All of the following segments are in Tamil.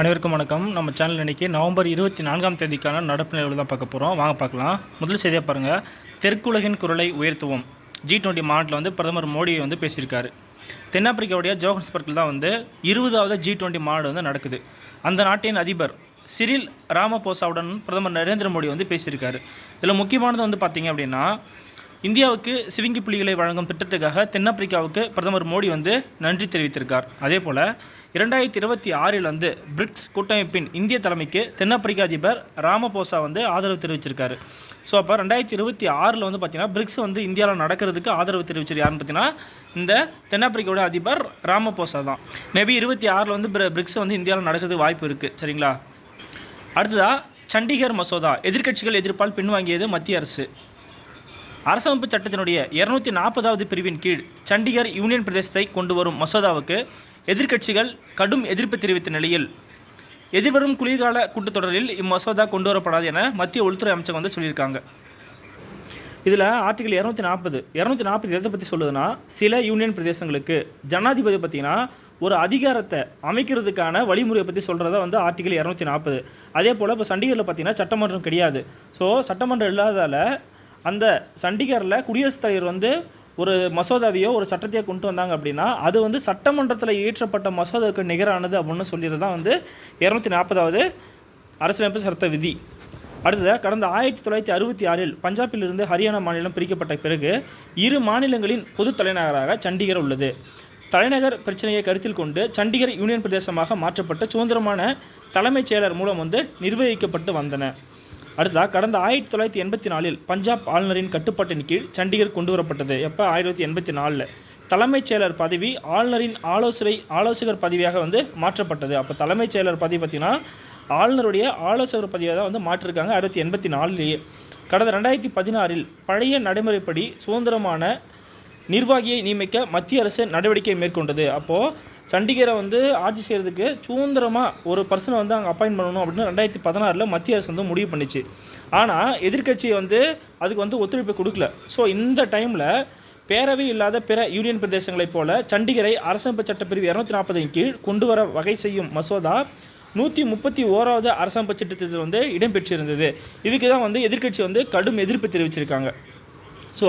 அனைவருக்கும் வணக்கம். நம்ம சேனல் இன்றைக்கி நவம்பர் இருபத்தி நான்காம் தேதிக்கான நடப்பு நிலவில் தான் பார்க்க போகிறோம் வாங்க பார்க்கலாம். முதல் செய்தியாக பாருங்கள் தெற்குலகின் குரலை உயர்த்துவோம். ஜி டுவெண்ட்டி மாநாட்டில் வந்து பிரதமர் மோடி வந்து பேசியிருக்காரு. தென்னாப்பிரிக்காவுடைய ஜோஹன்ஸ்பர்க்கில் தான் வந்து இருபதாவது ஜி டுவெண்ட்டி மாநாடு வந்து நடக்குது. அந்த நாட்டின் அதிபர் சிரில் ராமபோசாவுடன் பிரதமர் நரேந்திர மோடி வந்து பேசியிருக்காரு. இதில் முக்கியமானது வந்து பார்த்திங்க அப்படின்னா இந்தியாவுக்கு சிவிங்கி புலிகளை வழங்கும் திட்டத்துக்காக தென்னாப்பிரிக்காவுக்கு பிரதமர் மோடி வந்து நன்றி தெரிவித்திருக்கார். அதே போல் இரண்டாயிரத்தி இருபத்தி ஆறில் வந்து பிரிக்ஸ் கூட்டமைப்பின் இந்திய தலைமைக்கு தென்னாப்பிரிக்க அதிபர் ராமபோசா வந்து ஆதரவு தெரிவிச்சிருக்காரு. ஸோ அப்போ ரெண்டாயிரத்தி இருபத்தி ஆறில் வந்து பார்த்தீங்கன்னா பிரிக்ஸ் வந்து இந்தியாவில் நடக்கிறதுக்கு ஆதரவு தெரிவிச்சது யாருன்னு பார்த்தீங்கன்னா இந்த தென்னாப்பிரிக்காவோட அதிபர் ராமபோசா தான். மேபி இருபத்தி ஆறில் வந்து பிரிக்ஸ் வந்து இந்தியாவில் நடக்கிறதுக்கு வாய்ப்பு இருக்குது சரிங்களா? அடுத்ததாக சண்டிகர் மசோதா. எதிர்க்கட்சிகள் எதிர்ப்பால் பின்வாங்கியது மத்திய அரசு. அரசமைப்பு சட்டத்தினுடைய இருநூத்தி நாற்பதாவது பிரிவின் கீழ் சண்டிகர் யூனியன் பிரதேசத்தை கொண்டு வரும் மசோதாவுக்கு எதிர்க்கட்சிகள் கடும் எதிர்ப்பு தெரிவித்த நிலையில் எதிர்வரும் குளிர்கால கூட்டத்தொடரில் இம்மசோதா கொண்டு வரப்படாது என மத்திய உள்துறை அமைச்சகம் வந்து சொல்லியிருக்காங்க. இதில் ஆர்டிகல் இரநூத்தி நாற்பது இரநூத்தி நாற்பது எதை பற்றி சொல்லுதுன்னா சில யூனியன் பிரதேசங்களுக்கு ஜனாதிபதி பார்த்தீங்கன்னா ஒரு அதிகாரத்தை அமைக்கிறதுக்கான வழிமுறையை பற்றி சொல்கிறத வந்து ஆர்டிகல் இரநூத்தி நாற்பது. அதே போல் இப்போ சண்டிகரில் பார்த்தீங்கன்னா சட்டமன்றம் கிடையாது. ஸோ சட்டமன்றம் இல்லாதால அந்த சண்டிகரில் குடியரசுத் தலைவர் வந்து ஒரு மசோதாவையோ ஒரு சட்டத்தையோ கொண்டு வந்தாங்க அப்படின்னா அது வந்து சட்டமன்றத்தில் இயற்றப்பட்ட மசோதாவுக்கு நிகரானது அப்படின்னு சொல்லிடுறது தான் வந்து இரநூத்தி நாற்பதாவது அரசியலமைப்பு சட்ட விதி. அடுத்தது கடந்த ஆயிரத்தி தொள்ளாயிரத்தி அறுபத்தி ஆறில் பஞ்சாபிலிருந்து ஹரியானா மாநிலம் பிரிக்கப்பட்ட பிறகு இரு மாநிலங்களின் பொது தலைநகராக சண்டிகர் உள்ளது. தலைநகர் பிரச்சனையை கருத்தில் கொண்டு சண்டிகர் யூனியன் பிரதேசமாக மாற்றப்பட்ட சுதந்திரமான தலைமைச் செயலர் மூலம் வந்து நிர்வகிக்கப்பட்டு வந்தன. அடுத்ததாக கடந்த ஆயிரத்தி தொள்ளாயிரத்தி எண்பத்தி நாலில் பஞ்சாப் ஆளுநரின் கட்டுப்பாட்டின் கீழ் சண்டிகர் கொண்டு வரப்பட்டது எப்போ? ஆயிரத்தி எண்பத்தி நாலில். தலைமைச் செயலர் பதவி ஆளுநரின் ஆலோசனை ஆலோசகர் பதவியாக வந்து மாற்றப்பட்டது. அப்போ தலைமைச் செயலர் பதவி பார்த்திங்கன்னா ஆளுநருடைய ஆலோசகர் பதவியாக தான் வந்து மாற்றிருக்காங்க ஆயிரத்தி எண்பத்தி நாலுலேயே. கடந்த ரெண்டாயிரத்தி பதினாறில் பழைய நடைமுறைப்படி சுதந்திரமான நிர்வாகியை நியமிக்க மத்திய அரசு நடவடிக்கை மேற்கொண்டது. அப்போது சண்டிகரை வந்து ஆட்சி செய்கிறதுக்கு சுதந்திரமாக ஒரு பர்சனை வந்து அங்கே அப்பாயின்ட் பண்ணணும் அப்படின்னு ரெண்டாயிரத்தி பதினாறில் மத்திய அரசு வந்து முடிவு பண்ணிச்சு. ஆனால் எதிர்கட்சி வந்து அதுக்கு வந்து ஒத்துழைப்பு கொடுக்கல. ஸோ இந்த டைமில் பேரவை இல்லாத பிற யூனியன் பிரதேசங்களைப் போல சண்டிகரை அரசமைப்பு சட்டப்பிரிவு இரநூத்தி நாற்பதின் கீழ் கொண்டு வர வகை செய்யும் மசோதா நூற்றி முப்பத்தி ஓராவது அரசமைப்பு சட்டத்தில் வந்து இடம்பெற்றிருந்தது. இதுக்கு தான் வந்து எதிர்க்கட்சி வந்து கடும் எதிர்ப்பு தெரிவிச்சிருக்காங்க. ஸோ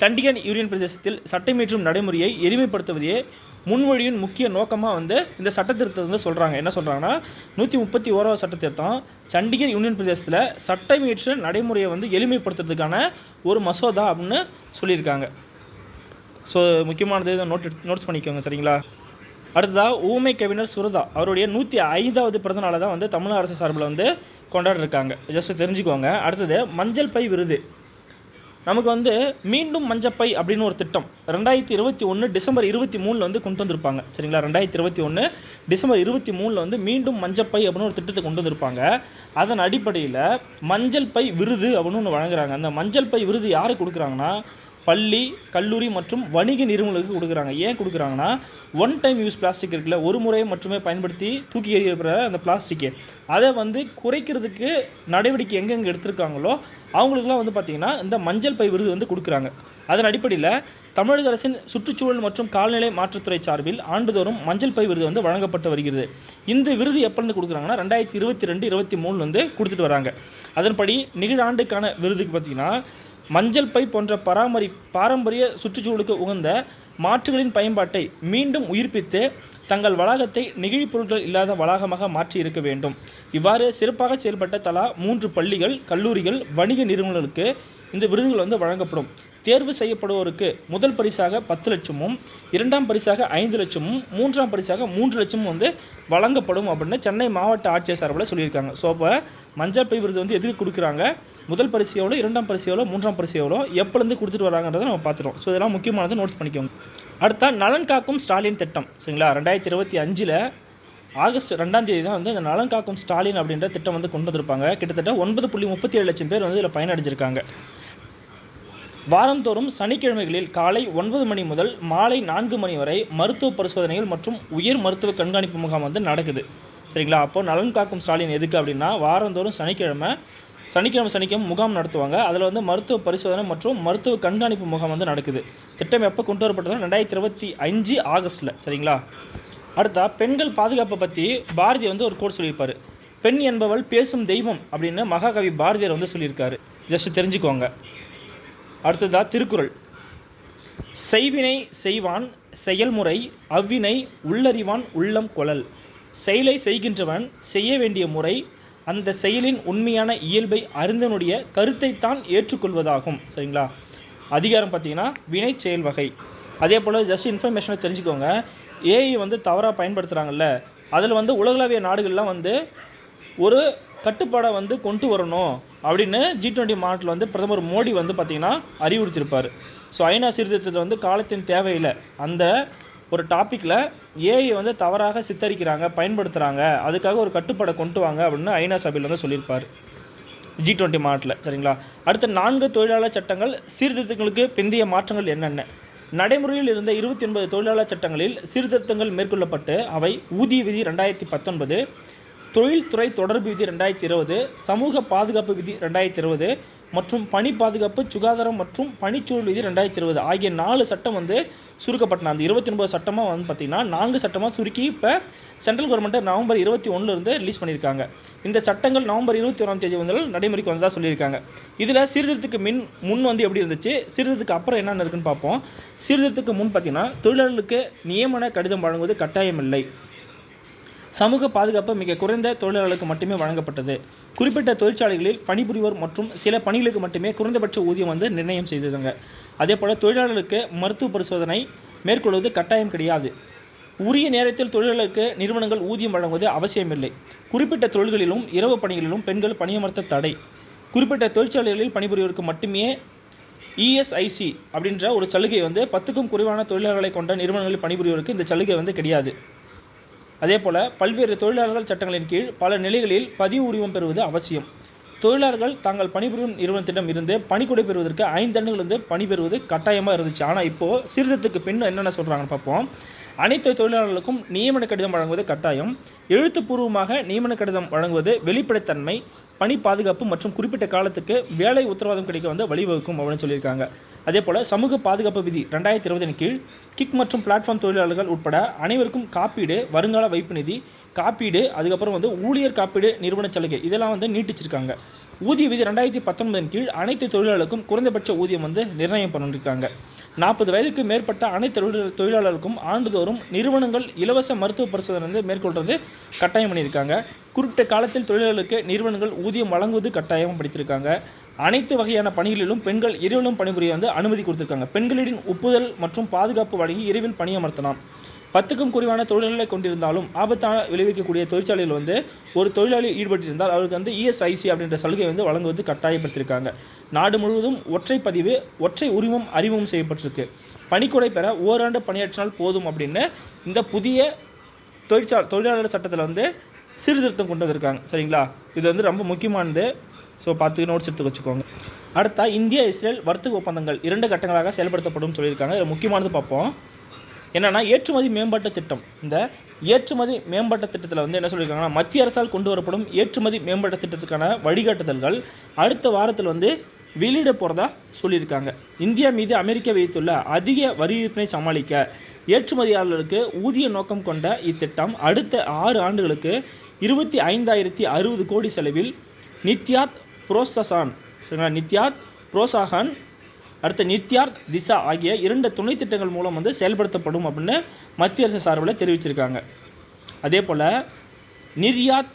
சண்டிகர் யூனியன் பிரதேசத்தில் சட்டமேற்றும் நடைமுறையை எளிமைப்படுத்துவதையே முன்மொழியின் முக்கிய நோக்கமாக வந்து இந்த சட்டத்திருத்தத்தை வந்து சொல்கிறாங்க என்ன சொல்கிறாங்கன்னா நூற்றி முப்பத்தி ஓராவது சட்டத்திருத்தம் சண்டிகர் யூனியன் பிரதேசத்தில் சட்டமேற்ற நடைமுறையை வந்து எளிமைப்படுத்துறதுக்கான ஒரு மசோதா அப்படின்னு சொல்லியிருக்காங்க. ஸோ முக்கியமானது இதை நோட் நோட்ஸ் பண்ணிக்கோங்க சரிங்களா? அடுத்ததாக ஊமை கவிஞர் சுரதா அவருடைய நூற்றி ஐந்தாவது பிறந்த நாளை தான் வந்து தமிழக அரசு சார்பில் வந்து கொண்டாடிருக்காங்க. ஜஸ்ட் தெரிஞ்சுக்கோங்க. அடுத்தது மஞ்சள் பை விருது. நமக்கு வந்து மீண்டும் மஞ்சப்பை அப்படின்னு ஒரு திட்டம் ரெண்டாயிரத்தி இருபத்தி ஒன்று டிசம்பர் இருபத்தி மூணில் வந்து கொண்டு வந்திருப்பாங்க. சரிங்களா? ரெண்டாயிரத்தி இருபத்தி ஒன்று டிசம்பர் இருபத்தி மூணில் வந்து மீண்டும் மஞ்சப்பை அப்படின்னு ஒரு திட்டத்தை கொண்டு வந்திருப்பாங்க. அதன் அடிப்படையில் மஞ்சள் பை விருது அப்படின்னு ஒன்று வழங்குறாங்க. அந்த மஞ்சள் பை விருது யாருக்கு கொடுக்குறாங்கன்னா பள்ளி கல்லூரி மற்றும் வணிக நிறுவனங்களுக்கு கொடுக்குறாங்க. ஏன் கொடுக்குறாங்கன்னா ஒன் டைம் யூஸ் பிளாஸ்டிக் இருக்குல்ல ஒரு முறை மட்டுமே பயன்படுத்தி தூக்கி எறியப்படுற அந்த பிளாஸ்டிக்கு அதை வந்து குறைக்கிறதுக்கு நடவடிக்கை எங்கெங்கே எடுத்திருக்காங்களோ அவங்களுக்குலாம் வந்து பார்த்திங்கன்னா இந்த மஞ்சள் பை விருது வந்து கொடுக்குறாங்க. அதன் அடிப்படையில் தமிழக அரசின் சுற்றுச்சூழல் மற்றும் கால்நிலை மாற்றுத்துறை சார்பில் ஆண்டுதோறும் மஞ்சள் பை விருது வந்து வழங்கப்பட்டு வருகிறது. இந்த விருது எப்போருந்து கொடுக்குறாங்கன்னா ரெண்டாயிரத்தி இருபத்தி ரெண்டு இருபத்தி மூணு வந்து கொடுத்துட்டு வராங்க. அதன்படி நிகழாண்டுக்கான விருதுக்கு பார்த்திங்கன்னா மஞ்சள் பை போன்ற பராமரி பாரம்பரிய சுற்றுச்சூழலுக்கு உகந்த மாற்றுகளின் பயன்பாட்டை மீண்டும் உயிர்ப்பித்து தங்கள் வளாகத்தை நெகிழிப் பொருட்கள் இல்லாத வளாகமாக மாற்றி இருக்க வேண்டும். இவ்வாறு சிறப்பாக செயல்பட்ட தலா மூன்று பள்ளிகள் கல்லூரிகள் வணிக நிறுவனங்களுக்கு இந்த விருதுகள் வந்து வழங்கப்படும். தேர்வு செய்யப்படுவோருக்கு முதல் பரிசாக பத்து லட்சமும் இரண்டாம் பரிசாக ஐந்து லட்சமும் மூன்றாம் பரிசாக மூன்று லட்சமும் வந்து வழங்கப்படும் அப்படின்னு சென்னை மாவட்ட ஆட்சியர் சார்பில் சொல்லியிருக்காங்க. ஸோ அப்போ மஞ்சள் பை விருது வந்து எதுக்கு கொடுக்குறாங்க? முதல் பரிசு எவ்வளோ இரண்டாம் பரிசு எவ்வளோ மூன்றாம் பரிசு எவ்வளோ எப்போலேருந்து கொடுத்துட்டு வராங்கன்றதை நம்ம பார்த்துருவோம் ஸோ இதெல்லாம் முக்கியமானது நோட்ஸ் பண்ணிக்கோங்க. அடுத்தா நலன் காக்கும் ஸ்டாலின் திட்டம். சரிங்களா? ரெண்டாயிரத்தி இருபத்தி அஞ்சில் ஆகஸ்ட் ரெண்டாம் தேதி தான் வந்து இந்த நலன் காக்கும் ஸ்டாலின் அப்படின்ற திட்டம் வந்து கொண்டு வந்திருப்பாங்க. கிட்டத்தட்ட ஒன்பது புள்ளி முப்பத்தி ஏழு லட்சம் பேர் வந்து இதில் பயனடைஞ்சிருக்காங்க. வாரந்தோறும் சனிக்கிழமைகளில் காலை ஒன்பது மணி முதல் மாலை நான்கு மணி வரை மருத்துவ பரிசோதனைகள் மற்றும் உயர் மருத்துவ கண்காணிப்பு முகாம் வந்து நடக்குது. சரிங்களா? அப்போது நலன் காக்கும் ஸ்டாலின் எதுக்கு அப்படின்னா வாரந்தோறும் சனிக்கிழமை சனிக்கிழமை சனிக்கிழமை முகாம் நடத்துவாங்க. அதில் வந்து மருத்துவ பரிசோதனை மற்றும் மருத்துவ கண்காணிப்பு முகாம் வந்து நடக்குது. திட்டம் எப்போ கொண்டு வரப்பட்டதுன்னா ரெண்டாயிரத்தி இருபத்தி அஞ்சு ஆகஸ்ட்டில் சரிங்களா? அடுத்தா பெண்கள் பாதுகாப்பை பற்றி பாரதி வந்து ஒரு கோட் சொல்லியிருப்பார். பெண் என்பவள் பேசும் தெய்வம் அப்படின்னு மகாகவி பாரதியார் வந்து சொல்லியிருக்காரு. ஜஸ்ட் தெரிஞ்சுக்கோங்க. அடுத்ததா திருக்குறள். செய்வினை செய்வான் செயல்முறை அவ்வினை உள்ளறிவான் உள்ளம் கொளல் செயலை செய்கின்றவன் செய்ய வேண்டிய முறை அந்த செயலின் உண்மையான இயல்பை அறிந்தனுடைய கருத்தைத்தான் ஏற்றுக்கொள்வதாகும். சரிங்களா? அதிகாரம் பார்த்தீங்கன்னா வினை செயல் வகை. அதே போல் ஜஸ்ட் இன்ஃபர்மேஷனை தெரிஞ்சுக்கோங்க. ஏஐ வந்து தவறாக பயன்படுத்துகிறாங்கல்ல அதில் வந்து உலகளாவிய நாடுகள்லாம் வந்து ஒரு கட்டுப்பாடை வந்து கொண்டு வரணும் அப்படின்னு ஜி டுவெண்ட்டி மாநாட்டில் வந்து பிரதமர் மோடி வந்து பார்த்திங்கன்னா அறிவுறுத்தியிருப்பார். ஸோ ஐநா சீர்திருத்தத்தில் வந்து காலத்தின் தேவையில்லை. அந்த ஒரு டாப்பிக்கில் ஏஐ வந்து தவறாக சித்தரிக்கிறாங்க பயன்படுத்துகிறாங்க அதுக்காக ஒரு கட்டுப்பாடை கொண்டு வாங்க அப்படின்னு ஐநா சபையில் வந்து சொல்லியிருப்பார் ஜி டுவெண்ட்டி மாநாட்டில் சரிங்களா? அடுத்த நான்கு தொழிலாளர் சட்டங்கள் சீர்திருத்தங்களுக்கு பிந்தைய மாற்றங்கள் என்னென்ன? நடைமுறையில் இருந்த இருபத்தி ஒன்பது தொழிலாளர் சட்டங்களில் சீர்திருத்தங்கள் மேற்கொள்ளப்பட்டு அவை ஊதிய விதி ரெண்டாயிரத்தி பத்தொன்பது தொழில்துறை தொடர்பு விதி ரெண்டாயிரத்தி இருபது சமூக பாதுகாப்பு விதி ரெண்டாயிரத்தி இருபது மற்றும் பணி பாதுகாப்பு சுகாதாரம் மற்றும் பணிச்சூழல் விதி ரெண்டாயிரத்தி இருபது ஆகிய நாலு சட்டம் வந்து சுருக்கப்பட்டன. அந்த இருபத்தி ஒன்பது சட்டமாக வந்து பார்த்திங்கன்னா நான்கு சட்டமாக சுருக்கி இப்போ சென்ட்ரல் கவர்மெண்ட்டு நவம்பர் இருபத்தி ஒன்றுலேருந்து ரிலீஸ் பண்ணியிருக்காங்க. இந்த சட்டங்கள் நவம்பர் இருபத்தி ஒன்றாம் தேதி வந்து நடைமுறைக்கு வந்ததாக சொல்லியிருக்காங்க. இதில் சீர்திருத்தத்துக்கு மின் முன் வந்து எப்படி இருந்துச்சு சீர்திருத்தத்துக்கு அப்புறம் என்னென்ன இருக்குன்னு பார்ப்போம். சீர்திருத்தத்துக்கு முன் பார்த்திங்கன்னா தொழிலாளர்களுக்கு நியமன கடிதம் வழங்குவது கட்டாயமில்லை. சமூக பாதுகாப்பு மிக குறைந்த தொழிலாளர்களுக்கு மட்டுமே வழங்கப்பட்டது. குறிப்பிட்ட தொழிற்சாலைகளில் பணிபுரிவோர் மற்றும் சில பணிகளுக்கு மட்டுமே குறைந்தபட்ச ஊதியம் வந்து நிர்ணயம் செய்ததுங்க. அதே போல் தொழிலாளர்களுக்கு மருத்துவ பரிசோதனை மேற்கொள்வது கட்டாயம் கிடையாது. உரிய நேரத்தில் தொழிலாளர்களுக்கு நிறுவனங்கள் ஊதியம் வழங்குவது அவசியமில்லை. குறிப்பிட்ட தொழில்களிலும் இரவு பணிகளிலும் பெண்கள் பணியமர்த்த தடை. குறிப்பிட்ட தொழிற்சாலைகளில் பணிபுரிவோருக்கு மட்டுமே இஎஸ்ஐசி அப்படின்ற ஒரு சலுகை வந்து பத்துக்கும் குறைவான தொழிலாளர்களை கொண்ட நிறுவனங்களில் பணிபுரிவோருக்கு இந்த சலுகை வந்து கிடையாது. அதே போல் பல்வேறு தொழிலாளர்கள் சட்டங்களின் கீழ் பல நிலைகளில் பதிவு உரிமம் பெறுவது அவசியம். தொழிலாளர்கள் தாங்கள் பணிபுரியும் நிறுவனத்திடம் இருந்து பணிக்குடை பெறுவதற்கு ஐந்து ஆண்டுகள் வந்து பணி பெறுவது கட்டாயமாக இருந்துச்சு. ஆனால் இப்போது சீர்திருத்தத்துக்கு பின் என்னென்ன சொல்கிறாங்கன்னு பார்ப்போம். அனைத்து தொழிலாளர்களுக்கும் நியமன கடிதம் வழங்குவது கட்டாயம். எழுத்துப்பூர்வமாக நியமன கடிதம் வழங்குவது வெளிப்படைத்தன்மை பணி பாதுகாப்பு மற்றும் குறிப்பிட்ட காலத்துக்கு வேலை உத்தரவாதம் கிடைக்க வந்து வழிவகுக்கும் அப்படின்னு சொல்லியிருக்காங்க. அதே போல் சமூக பாதுகாப்பு விதி ரெண்டாயிரத்தி இருபதின் கீழ் கிக் மற்றும் பிளாட்ஃபார்ம் தொழிலாளர்கள் உட்பட அனைவருக்கும் காப்பீடு வருங்கால வைப்பு நிதி காப்பீடு அதுக்கப்புறம் வந்து ஊழியர் காப்பீடு நிறுவன சலுகை இதெல்லாம் வந்து நீட்டிச்சிருக்காங்க. ஊதிய விதி ரெண்டாயிரத்தி பத்தொன்பதின் கீழ் அனைத்து தொழிலாளருக்கும் குறைந்தபட்ச ஊதியம் வந்து நிர்ணயம் பண்ணிருக்காங்க. நாற்பது வயதுக்கு மேற்பட்ட அனைத்து தொழில தொழிலாளருக்கும் ஆண்டுதோறும் நிறுவனங்கள் இலவச மருத்துவ பரிசோதனை வந்து மேற்கொள்வது கட்டாயம் பண்ணியிருக்காங்க. குறிப்பிட்ட காலத்தில் தொழிலாளர்களுக்கு நிறுவனங்கள் ஊதியம் வழங்குவது கட்டாயம் படித்திருக்காங்க. அனைத்து வகையான பணிகளிலும் பெண்கள் இரவிலும் பணிபுரிய வந்து அனுமதி கொடுத்துருக்காங்க. பெண்களின் ஒப்புதல் மற்றும் பாதுகாப்பு வழங்கி இரவில் பணியமர்த்தலாம் பத்துக்கும் குறைவான தொழிலாளர்களை கொண்டிருந்தாலும் ஆபத்தான விளைவிக்கக்கூடிய தொழிற்சாலையில் வந்து ஒரு தொழிலாளி ஈடுபட்டிருந்தால் அவருக்கு வந்து இஎஸ்ஐசி அப்படின்ற சலுகை வந்து வழங்குவது கட்டாயப்படுத்தியிருக்காங்க. நாடு முழுவதும் ஒற்றை பதிவு ஒற்றை உரிமம் அறிமுகம் செய்யப்பட்டிருக்கு. பணிக்கொடை பெற ஓராண்டு பணியாற்றினால் போதும் அப்படின்னு இந்த புதிய தொழிற்சா தொழிலாளர் சட்டத்தில் வந்து சீர்திருத்தம் கொண்டு வந்திருக்காங்க சரிங்களா? இது வந்து ரொம்ப முக்கியமானது. ஸோ பார்த்து நோட்ஸ் எடுத்து வச்சுக்கோங்க. அடுத்தா இந்தியா இஸ்ரேல் வர்த்தக ஒப்பந்தங்கள் இரண்டு கட்டங்களாக செயல்படுத்தப்படும் சொல்லியிருக்காங்க. இதில் முக்கியமானது பார்ப்போம். என்னென்னா ஏற்றுமதி மேம்பாட்டு திட்டம். இந்த ஏற்றுமதி மேம்பாட்டு திட்டத்தில் வந்து என்ன சொல்லியிருக்காங்கன்னா மத்திய அரசால் கொண்டு வரப்படும் ஏற்றுமதி மேம்பாட்டு திட்டத்துக்கான வழிகாட்டுதல்கள் அடுத்த வாரத்தில் வந்து வெளியிட போகிறதா சொல்லியிருக்காங்க. இந்தியா மீது அமெரிக்கா வைத்துள்ள அதிக வரி விற்பனை சமாளிக்க ஏற்றுமதியாளர்களுக்கு ஊதிய நோக்கம் கொண்ட இத்திட்டம் அடுத்த ஆறு ஆண்டுகளுக்கு இருபத்தி ஐந்தாயிரத்தி அறுபது கோடி செலவில் நித்யாத் புரோசசான் சரிங்களா? நித்யாத் புரோசாகான் அடுத்த நித்யார்த் திசா ஆகிய இரண்டு துணை திட்டங்கள் மூலம் வந்து செயல்படுத்தப்படும் அப்படின்னு மத்திய அரசு சார்பில் தெரிவிச்சிருக்காங்க. அதே போல் நிர்யாத்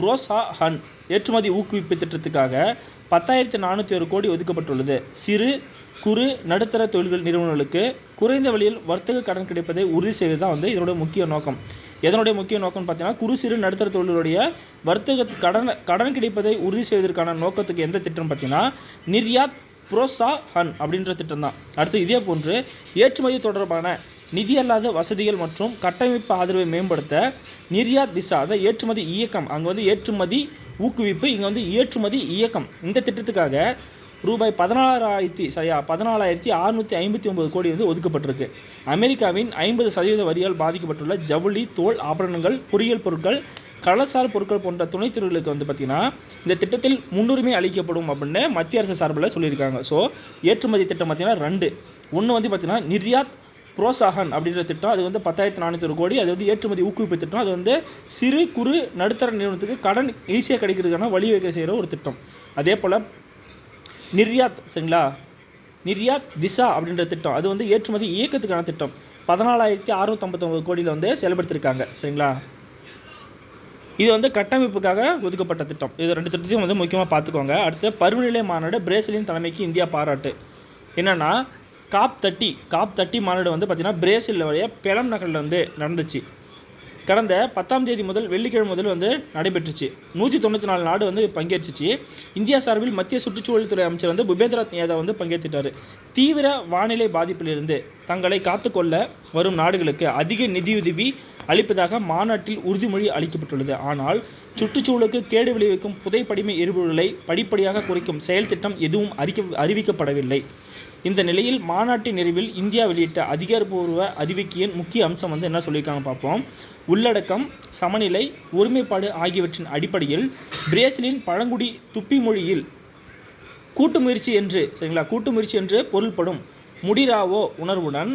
புரோசாஹன் ஏற்றுமதி ஊக்குவிப்பு திட்டத்துக்காக பத்தாயிரத்தி நானூற்றி ஒரு கோடி ஒதுக்கப்பட்டுள்ளது. சிறு குறு நடுத்தர தொழில்கள் நிறுவனங்களுக்கு குறைந்த வழியில் வர்த்தக கடன் கிடைப்பதை உறுதி செய்வது தான் வந்து இதனுடைய முக்கிய நோக்கம். எதனுடைய முக்கிய நோக்கம்னு பார்த்தீங்கன்னா குறு சிறு நடுத்தர தொழிலுடைய வர்த்தக கடன் கடன் கிடைப்பதை உறுதி செய்வதற்கான நோக்கத்துக்கு எந்த திட்டம் பார்த்தீங்கன்னா நிர்யாத் புரோசா ஹன் அப்படின்ற திட்டம் தான் அடுத்து இதே போன்று ஏற்றுமதி தொடர்பான நிதி அல்லாத வசதிகள் மற்றும் கட்டமைப்பு ஆதரவை மேம்படுத்த நிர்யாத் திசா அதாவது ஏற்றுமதி இயக்கம் அங்கே வந்து ஏற்றுமதி ஊக்குவிப்பு இங்கே வந்து ஏற்றுமதி இயக்கம் இந்த திட்டத்துக்காக ரூபாய் பதினாலாயிரத்தி சரியா பதினாலாயிரத்தி அறுநூற்றி ஐம்பத்தி ஒன்பது கோடி வந்து ஒதுக்கப்பட்டிருக்கு. அமெரிக்காவின் ஐம்பது சதவீத வரியால் பாதிக்கப்பட்டுள்ள ஜவுளி தோல் ஆபரணங்கள் பொறியியல் பொருட்கள் கடல்சார் பொருட்கள் போன்ற துணைத்துறைகளுக்கு வந்து பார்த்திங்கன்னா இந்த திட்டத்தில் முன்னுரிமை அளிக்கப்படும் அப்படின்னு மத்திய அரசு சார்பில் சொல்லியிருக்காங்க. ஸோ ஏற்றுமதி திட்டம் பார்த்திங்கன்னா ரெண்டு. ஒன்று வந்து பார்த்திங்கன்னா நிர்யாத் புரோசாகன் அப்படின்ற திட்டம். அது வந்து பத்தாயிரத்தி நானூற்றி ஒரு கோடி. அது வந்து ஏற்றுமதி ஊக்குவிப்பு திட்டம். அது வந்து சிறு குறு நடுத்தர நிறுவனத்துக்கு கடன் ஈஸியாக கிடைக்கிறதுக்கான வழிவகை செய்கிற ஒரு திட்டம். அதே போல் நிர்யாத் சரிங்களா? நிர்யாத் திசா அப்படின்ற திட்டம். அது வந்து ஏற்றுமதி இயக்கத்துக்கான திட்டம். பதினாலாயிரத்தி அறுநூத்தம்பத்தொம்பது கோடியில் வந்து செயல்படுத்தியிருக்காங்க சரிங்களா? இது வந்து கட்டமைப்புக்காக ஒதுக்கப்பட்ட திட்டம். இது ரெண்டு திட்டத்தையும் வந்து முக்கியமாக பார்த்துக்கோங்க. அடுத்து பருவநிலை மாநாடு பிரேசிலின் தலைமைக்கு இந்தியா பாராட்டு. என்னென்னா காப் தட்டி காப் தட்டி மாநாடு வந்து பார்த்திங்கன்னா பிரேசிலில் வழிய பெலம் நகரில் வந்து நடந்துச்சு. கடந்த பத்தாம் தேதி முதல் வெள்ளிக்கிழமை முதல் வந்து நடைபெற்றுச்சு. நூற்றி தொண்ணூற்றி நாலு நாடு வந்து பங்கேற்றுச்சு. இந்தியா சார்பில் மத்திய சுற்றுச்சூழல் துறை அமைச்சர் வந்து புபேந்திரநாத் யாதவ் வந்து பங்கேற்றுட்டார். தீவிர வானிலை பாதிப்பிலிருந்து தங்களை காத்துக்கொள்ள வரும் நாடுகளுக்கு அதிக நிதியுதவி அளிப்பதாக மாநாட்டில் உறுதிமொழி அளிக்கப்பட்டுள்ளது. ஆனால் சுற்றுச்சூழலுக்கு கேடு விளைவிக்கும் புதைப்படிமை எரிபொருளை படிப்படியாக குறைக்கும் செயல் திட்டம் எதுவும் அறிக்க அறிவிக்கப்படவில்லை. இந்த நிலையில் மாநாட்டின் நிறைவில் இந்தியா வெளியிட்ட அதிகாரப்பூர்வ அறிவிக்கையின் முக்கிய அம்சம் வந்து என்ன சொல்லியிருக்காங்க பார்ப்போம். உள்ளடக்கம் சமநிலை ஒருமைப்பாடு ஆகியவற்றின் அடிப்படையில் பிரேசிலின் பழங்குடி துப்பி மொழியில் கூட்டு முயற்சி என்று சரிங்களா? கூட்டு முயற்சி என்று பொருள்படும் முடிராவோ உணர்வுடன்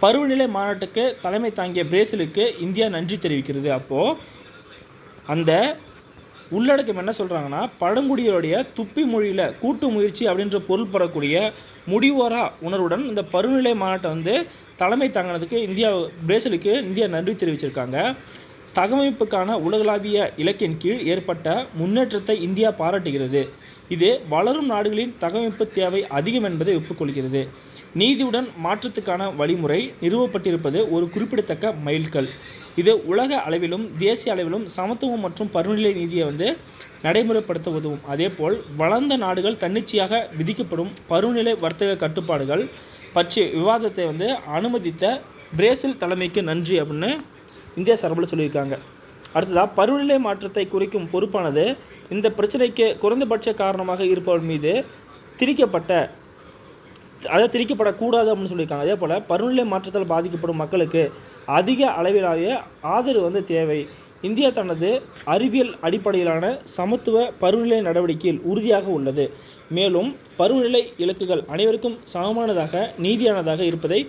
பருவநிலை மாநாட்டுக்கு தலைமை தாங்கிய பிரேசிலுக்கு இந்தியா நன்றி தெரிவிக்கிறது. அப்போது அந்த உள்ளடக்கம் என்ன சொல்கிறாங்கன்னா பழங்குடியோடைய துப்பி மொழியில் கூட்டு முயற்சி அப்படின்ற பொருள் பெறக்கூடிய முடிவோரா உணர்வுடன் இந்த பருவநிலை மாநாட்டை வந்து தலைமை தாங்கினதுக்கு இந்தியா பிரேசிலுக்கு இந்தியா நன்றி தெரிவிச்சிருக்காங்க. தகவமைப்புக்கான உலகளாவிய இலக்கின் கீழ் ஏற்பட்ட முன்னேற்றத்தை இந்தியா பாராட்டுகிறது. இது வளரும் நாடுகளின் தகவமைப்பு தேவை அதிகம் என்பதை ஒப்புக்கொள்கிறது. நீதியுடன் மாற்றத்துக்கான வழிமுறை நிறுவப்பட்டிருப்பது ஒரு குறிப்பிடத்தக்க மைல்கல். இது உலக அளவிலும் தேசிய அளவிலும் சமத்துவம் மற்றும் பருவநிலை நீதியை வந்து நடைமுறைப்படுத்த உதவும். அதேபோல் வளர்ந்த நாடுகள் தன்னிச்சையாக விதிக்கப்படும் பருவநிலை வர்த்தக கட்டுப்பாடுகள் பற்றி விவாதத்தை வந்து அனுமதித்த பிரேசில் தலைமைக்கு நன்றி அப்படின்னு இந்தியா சார்பில் சொல்லியிருக்காங்க. அடுத்ததாக பருவநிலை மாற்றத்தை குறிக்கும் பொறுப்பானது இந்த பிரச்சனைக்கு குறைந்தபட்ச காரணமாக இருப்பவர் மீது திரிக்கப்பட்ட அதை திரிக்கப்படக்கூடாது அப்படின்னு சொல்லியிருக்காங்க. அதே போல் பருவநிலை மாற்றத்தால் பாதிக்கப்படும் மக்களுக்கு அதிக அளவிலான ஆதரவு வந்து தேவை. இந்தியா தனது அறிவியல் அடிப்படையிலான சமத்துவ பருவநிலை நடவடிக்கையில் உறுதியாக உள்ளது. மேலும் பருவநிலை இலக்குகள் அனைவருக்கும் சமமானதாக நீதியானதாக இருப்பதை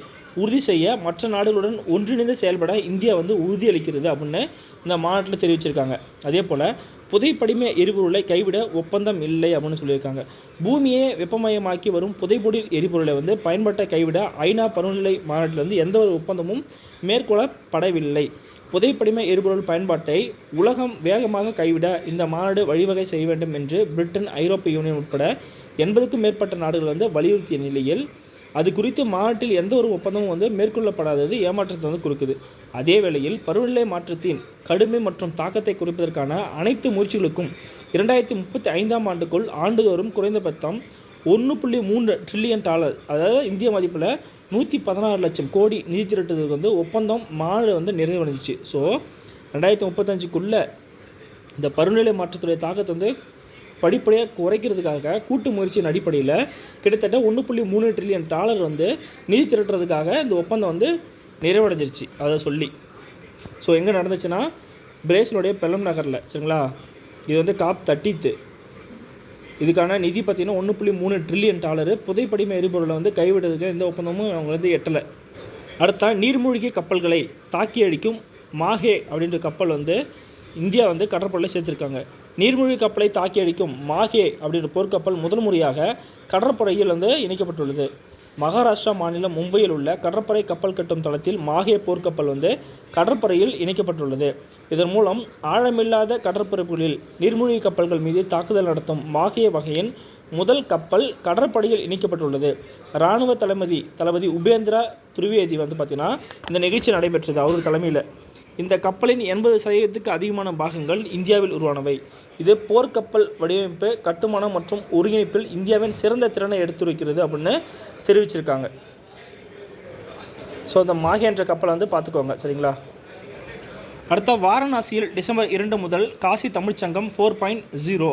உறுதி செய்ய மற்ற நாடுகளுடன் ஒன்றிணைந்து செயல்பட இந்தியா வந்து உறுதியளிக்கிறது அப்படின்னு இந்த மாநாட்டில் தெரிவிச்சிருக்காங்க. அதே போல் புதைப்படிம எரிபொருளை கைவிட ஒப்பந்தம் இல்லை அப்படின்னு சொல்லியிருக்காங்க. பூமியை வெப்பமயமாக்கி வரும் புதைப்பொடி எரிபொருளை வந்து பயன்பாட்டை கைவிட ஐநா பருவநிலை மாநாட்டில் வந்து எந்த ஒரு ஒப்பந்தமும் மேற்கொள்ளப்படவில்லை. புதைப்படிம எரிபொருள் பயன்பாட்டை உலகம் வேகமாக கைவிட இந்த மாநாடு வழிவகை செய்ய வேண்டும் என்று பிரிட்டன் ஐரோப்பிய யூனியன் உட்பட எண்பதுக்கும் மேற்பட்ட நாடுகள் வந்து வலியுறுத்திய நிலையில் அது குறித்து மாநாட்டில் எந்த ஒரு ஒப்பந்தமும் வந்து மேற்கொள்ளப்படாதது ஏமாற்றத்தை வந்து கொடுக்குது. அதே வேளையில் பருவநிலை மாற்றத்தின் கடுமை மற்றும் தாக்கத்தை குறைப்பதற்கான அனைத்து முயற்சிகளுக்கும் இரண்டாயிரத்தி முப்பத்தி ஐந்தாம் ஆண்டுக்குள் ஆண்டுதோறும் குறைந்தபட்சம் ஒன்று புள்ளி மூன்று ட்ரில்லியன் டாலர் அதாவது இந்திய மதிப்பில் நூற்றி பதினாறு லட்சம் கோடி நிதி திரட்டுறதுக்கு வந்து ஒப்பந்தம் மாநில வந்து நிறைவடைஞ்சிச்சு. ஸோ ரெண்டாயிரத்தி முப்பத்தஞ்சுக்குள்ளே இந்த பருவநிலை மாற்றத்துடைய தாக்கத்தை வந்து படிப்படியாக குறைக்கிறதுக்காக கூட்டு முயற்சியின் அடிப்படையில் கிட்டத்தட்ட ஒன்று புள்ளி மூணு ட்ரில்லியன் டாலர் வந்து நிதி திரட்டுறதுக்காக இந்த ஒப்பந்தம் வந்து நிறைவடைஞ்சிருச்சு. அதை சொல்லி. ஸோ எங்கே நடந்துச்சுன்னா பிரேசிலுடைய பெல்லம் நகரில் சரிங்களா? இது வந்து காப் தட்டித்து இதுக்கான நிதி பார்த்தீங்கன்னா ஒன்று புள்ளி மூணு ட்ரில்லியன் டாலரு புதைப்படிம எரிபொருளை வந்து கைவிடுறதுக்கு எந்த ஒப்பந்தமும் அவங்க வந்து எட்டலை. அடுத்தா நீர்மூழ்கி கப்பல்களை தாக்கி அடிக்கும் மாஹே அப்படின்ற கப்பல் வந்து இந்தியா வந்து கடற்படையில் சேர்த்துருக்காங்க. நீர்மூழ்கி கப்பலை தாக்கி அடிக்கும் மாஹே அப்படின்ற போர்க்கப்பல் முதல் முறையாக கடற்படையில் வந்து இணைக்கப்பட்டுள்ளது. மகாராஷ்டிரா மாநிலம் மும்பையில் உள்ள கடற்படை கப்பல் கட்டும் தளத்தில் மாஹே போர்க்கப்பல் வந்து கடற்படையில் இணைக்கப்பட்டுள்ளது. இதன் மூலம் ஆழமில்லாத கடற்பரப்புகளில் நீர்மூழ்கி கப்பல்கள் மீது தாக்குதல் நடத்தும் மாஹே வகையின் முதல் கப்பல் கடற்படையில் இணைக்கப்பட்டுள்ளது. இராணுவ தளபதி தளபதி உபேந்திரா துரிவேதி வந்து பார்த்தீங்கன்னா இந்த நிகழ்ச்சி நடைபெற்றது அவர் தலைமையில். இந்த கப்பலின் எண்பது சதவீதத்துக்கு அதிகமான பாகங்கள் இந்தியாவில் உருவானவை. இது போர்க்கப்பல் வடிவமைப்பு கட்டுமானம் மற்றும் ஒருங்கிணைப்பில் இந்தியாவின் சிறந்த திறனை எடுத்துரைக்கிறது அப்படின்னு தெரிவிச்சிருக்காங்க. ஸோ இந்த மாஹே என்ற கப்பலை வந்து பார்த்துக்கோங்க சரிங்களா? அடுத்த வாரணாசியில் டிசம்பர் இரண்டு முதல் காசி தமிழ்ச்சங்கம் ஃபோர் பாயிண்ட் ஜீரோ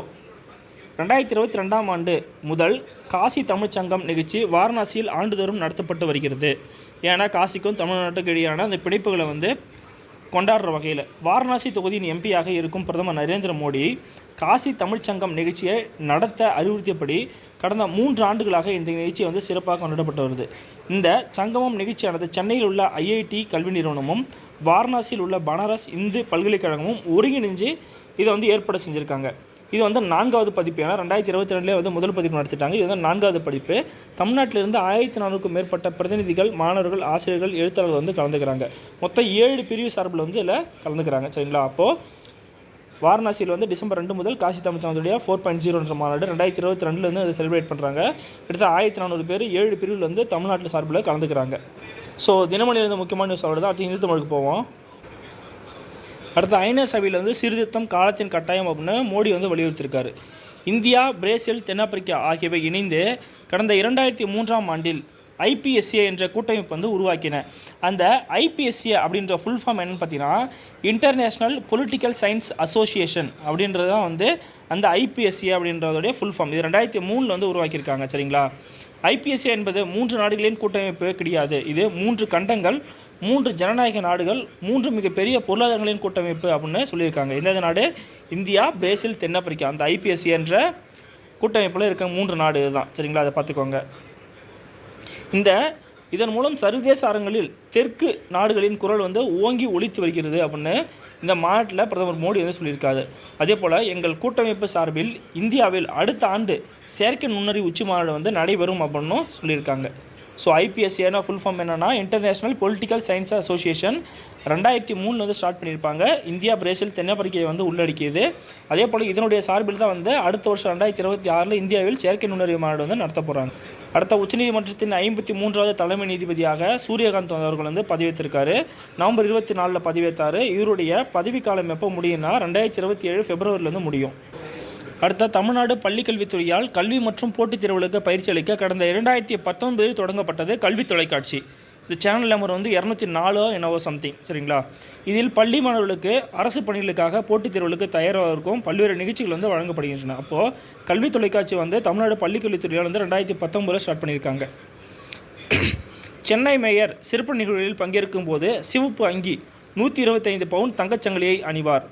ரெண்டாயிரத்தி இருபத்தி ரெண்டாம் ஆண்டு முதல் காசி தமிழ்ச்சங்கம் நிகழ்ச்சி வாரணாசியில் ஆண்டுதோறும் நடத்தப்பட்டு வருகிறது. ஏன்னா காசிக்கும் தமிழ்நாட்டுக்கு இடையான அந்த பிணைப்புகளை வந்து கொண்டாடுற வகையில். வாரணாசி தொகுதியின் எம்பியாக இருக்கும் பிரதமர் நரேந்திர மோடி காசி தமிழ்ச்சங்கம் நிகழ்ச்சியை நடத்த அறிவுறுத்தியபடி கடந்த மூன்று ஆண்டுகளாக இந்த நிகழ்ச்சி வந்து சிறப்பாக கொண்டாடப்பட்டு வருது. இந்த சங்கமம் நிகழ்ச்சியானது சென்னையில் உள்ள ஐஐடி கல்வி நிறுவனமும் வாரணாசியில் உள்ள பனாரஸ் இந்து பல்கலைக்கழகமும் ஒருங்கிணைஞ்சு இதை வந்து ஏற்பாடு செஞ்சுருக்காங்க. இது வந்து நான்காவது பதிப்பு. ஏன்னா ரெண்டாயிரத்தி இருபத்தி ரெண்டுலேயே வந்து முதல் பதிப்பு நடத்திட்டாங்க. இது வந்து நான்காவது பதிப்பு. தமிழ்நாட்டிலிருந்து ஆயிரத்தி நானூறுக்கும் மேற்பட்ட பிரதிநிதிகள் மாணவர்கள் ஆசிரியர்கள் எழுத்தாளர்கள் வந்து கலந்துக்கிறாங்க. மொத்தம் ஏழு பிரிவு சார்பில் வந்து இதில் கலந்துக்கிறாங்க. சரிங்களா? அப்போது வாரணாசியில் வந்து டிசம்பர் ரெண்டு முதல் காசி தமிழ்ச்சங்கத்துடைய ஃபோர் பாயிண்ட் ஜீரோன்ற மாநாடு ரெண்டாயிரத்தி இருபத்தி ரெண்டுலேருந்து அதை செலிப்ரேட் பண்ணுறாங்க கிட்டத்தட்ட ஆயிரத்தி நானூறு பேர் ஏழு பிரிவில் வந்து தமிழ்நாட்டில் சார்பில் கலந்துக்கிறாங்க. ஸோ தினமணியிலிருந்து முக்கியமான நியூஸ் அவ்வளோ தான் அடுத்து இந்து தமிழுக்கு போவோம். அடுத்து ஐநா சபையில் வந்து சீர்திருத்தம் காலத்தின் கட்டாயம் அப்படின்னு மோடி வந்து வலியுறுத்தியிருக்காரு இந்தியா பிரேசில் தென்னாப்பிரிக்கா ஆகியவை இணைந்து கடந்த இரண்டாயிரத்தி மூன்றாம் ஆண்டில் ஐபிஎஸ்சிஏ என்ற கூட்டமைப்பு வந்து உருவாக்கின. அந்த ஐபிஎஸ்சிஏ அப்படின்ற ஃபுல் ஃபார்ம் என்னன்னு பார்த்தீங்கன்னா இன்டர்நேஷ்னல் பொலிட்டிக்கல் சயின்ஸ் அசோசியேஷன் அப்படின்றது தான் வந்து அந்த ஐபிஎஸ்சிஏ அப்படின்றதோடைய ஃபுல் ஃபார்ம் இது ரெண்டாயிரத்தி மூணில் வந்து உருவாக்கியிருக்காங்க சரிங்களா? ஐபிஎஸ்ஏ என்பது மூன்று நாடுகளின் கூட்டமைப்பு கிடையாது. இது மூன்று கண்டங்கள் மூன்று ஜனநாயக நாடுகள் மூன்று மிகப்பெரிய பொருளாதாரங்களின் கூட்டமைப்பு அப்படின்னு சொல்லியிருக்காங்க. இந்த நாடு? இந்தியா பிரேசில் தென்னாப்பிரிக்கா. அந்த ஐபிஎஸ்சி என்ற கூட்டமைப்பில் இருக்க மூன்று நாடு இதுதான். சரிங்களா? அதை பார்த்துக்கோங்க. இந்த இதன் மூலம் சர்வதேச அரங்களில் தெற்கு நாடுகளின் குரல் வந்து ஓங்கி ஒழித்து வருகிறது அப்படின்னு இந்த மாநாட்டில் பிரதமர் மோடி வந்து சொல்லியிருக்காரு. அதே போல் எங்கள் கூட்டமைப்பு சார்பில் இந்தியாவில் அடுத்த ஆண்டு செயற்கை நுண்ணறிவு உச்சி மாநாடு வந்து நடைபெறும் அப்படின்னும் சொல்லியிருக்காங்க. ஸோ ஐபிஎஸ் ஏன்னா ஃபுல் ஃபார்ம் என்னன்னா இன்டர்நேஷ்னல் பொலிட்டிக்கல் சயின்ஸ் அசோசியேஷன் ரெண்டாயிரத்தி மூணில் வந்து ஸ்டார்ட் பண்ணியிருப்பாங்க. இந்தியா பிரேசில் தென்னாப்பிரிக்கையை வந்து உள்ளடக்கியது. அதே போல் இதனுடைய சார்பில் தான் வந்து அடுத்த வருஷம் ரெண்டாயிரத்தி இருபத்தி ஆறில் இந்தியாவில் செயற்கை நுண்ணறிவு மாநாடு வந்து நடத்த போகிறாங்க அடுத்த உச்சநீதிமன்றத்தின் ஐம்பத்தி மூன்றாவது தலைமை நீதிபதியாக சூரியகாந்த் அவர்கள் வந்து பதவியேற்றிருக்காரு. நவம்பர் இருபத்தி நாலில் பதவியேற்றார். இவருடைய பதவிக்காலம் எப்போ முடியும்னா ரெண்டாயிரத்தி இருபத்தி ஏழு பிப்ரவரிலேருந்து முடியும். அடுத்த தமிழ்நாடு பள்ளிக்கல்வித்துறையால் கல்வி மற்றும் போட்டித் தேர்வுகளுக்கு பயிற்சி அளிக்க கடந்த இரண்டாயிரத்தி பத்தொன்பதில் தொடங்கப்பட்டது கல்வி தொலைக்காட்சி. இந்த சேனல் நம்பர் வந்து இரநூத்தி நாலோ என்னவோ சம்திங் சரிங்களா? இதில் பள்ளி மாணவர்களுக்கு அரசு பணிகளுக்காக போட்டித் தேர்வுகளுக்கு தயாராகிறதுக்கும் பல்வேறு நிகழ்ச்சிகள் வந்து வழங்கப்படுகின்றன. அப்போது கல்வி தொலைக்காட்சி வந்து தமிழ்நாடு பள்ளிக்கல்வித்துறையால் வந்து ரெண்டாயிரத்தி பத்தொம்பதில் ஸ்டார்ட் பண்ணியிருக்காங்க. சென்னை மேயர் சிறப்பு நிகழ்வுகளில் பங்கேற்கும் போது சிவப்பு அங்கி நூற்றி இருபத்தைந்து பவுன் தங்கச்சங்கிலியை அணிவார்.